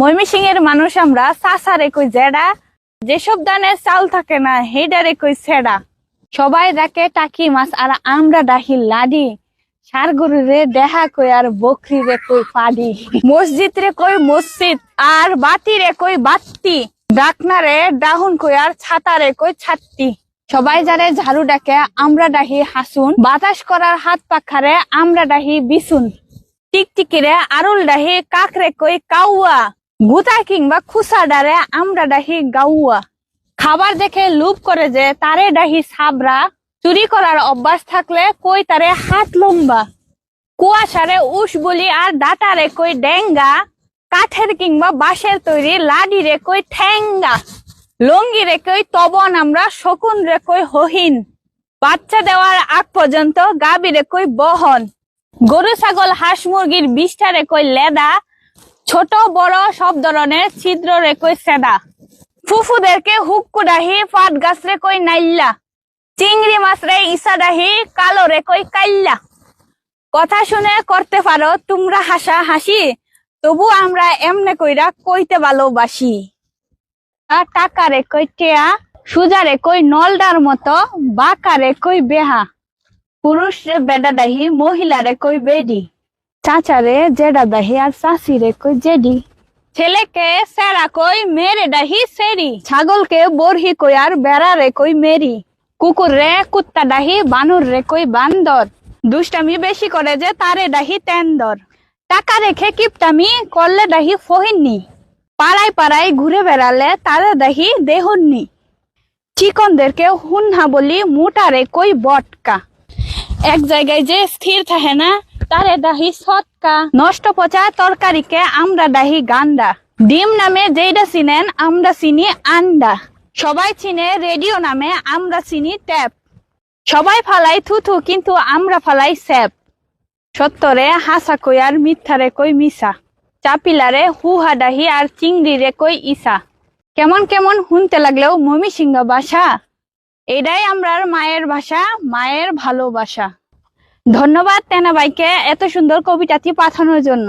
ময়মিসিং এর মানুষ আমরা সাসারে কই জেডা, যেসব দানে চাল থাকে না হেডারে কই ছেড়া। সবাই ডাকে টাকি মাছ আর আমরা ডাকি লাডি। সার গরুরে দেহা কই আর বকরি রে কই পাডি। মসজিদ রে কই মসজিদ আর বাতি রে কই বাত্তি ডাকনারে ডাহুন কই আর ছাতারে কই ছাত্তি। সবাই যারে ঝাড়ু ডাকে, আমরা ডাহি হাসুন। বাতাস করার হাত পাখারে, আমরা ডাহি বিছুন। টিকটিকিরে আরুল ডাহি, কাকরে কই কাউয়া। গুতা কিংবা খুসা ডারে আমরা ডাহি গাউয়া খাবার দেখে লুপ করে যে তারে ডাহি সাবরা, চুরি করার অভ্যাস থাকলে কই তারে হাত লম্বা। কুয়াশারে উস বলি আর ডাটারে কই ডেঙ্গা, কাঠের কিংবা বাঁশের তৈরি লাডি রে কই ঠেঙ্গা লঙ্গি রে কই তবন আমরা শকুন রে কই হহিন। বাচ্চা দেওয়ার আগ পর্যন্ত গাবি রে কই বহন। গরু, ছাগল, হাঁস, মুরগির বিষ্ঠা রে কই লেদা ছোট, বড়, সব ধরনের ছিদ্র রে কই সেদা। ফুফুদেরকে হুক্কু ডাহি পাট গাছ রে কই নাইল্লা। চিংড়ি মাছ রে ইসা ডাহি, কালো রে কই কাইল্লা। কথা শুনে করতে পারো, তোমরা হাসা হাসি, তবু আমরা এমনে কইরা কইতে ভালোবাসি। আর টাকা রে কই টেয়া, সুজা রে কই নলডার মতো, বাঁকা রে কই বেহা। পুরুষ রে বেডা দাহি মহিলা রে কই বেডি। চাচা রে জেডা দাহি আর চাষি রে কই জেডি? ছেলেকে সেরা কই মেরে ডাহি সেরি। ছাগলকে বরহি কই আর বেড়া রে কই মেরি। কুকুর রে কুত্তা ডাহি বানুর রে কই বান্দর। দুষ্টামি বেশি করে যে তারে ডাহি তেন্দর। টাকা রেখে কিপটামি করলে ডাহি ফহিননি। পাড়ায় পাড়ায় ঘুরে বেড়ালে তারে ডাহি দেহননি। চিকনদেরকে হুন্হা বলি মোটারে কই বটকা। এক জায়গায় যে স্থির থাকে না তারে দাহি সৎকা। নষ্ট পচা তরকারিকে আমরা দাহি গান্ডা ডিম নামে যেইটা চিনেন, আমরা চিনি আন্ডা। সবাই চিনে রেডিও নামে, আমরা চিনি ট্যাপ। সবাই ফালাই থুথু, কিন্তু আমরা ফালাই স্যাপ। সত্তরে হাসা কই আর মিথ্যারে কই মিসা চাপিলারে হুহা ডাহি আর চিংড়ি রে কই ইসা কেমন কেমন শুনতে লাগলেও মমি সিংহ ভাষা এটাই আমরার মায়ের ভাষা মায়ের ভালোবাসা। ধন্যবাদ তেনা ভাইকে এত সুন্দর কবিতাটি পাঠানোর জন্য।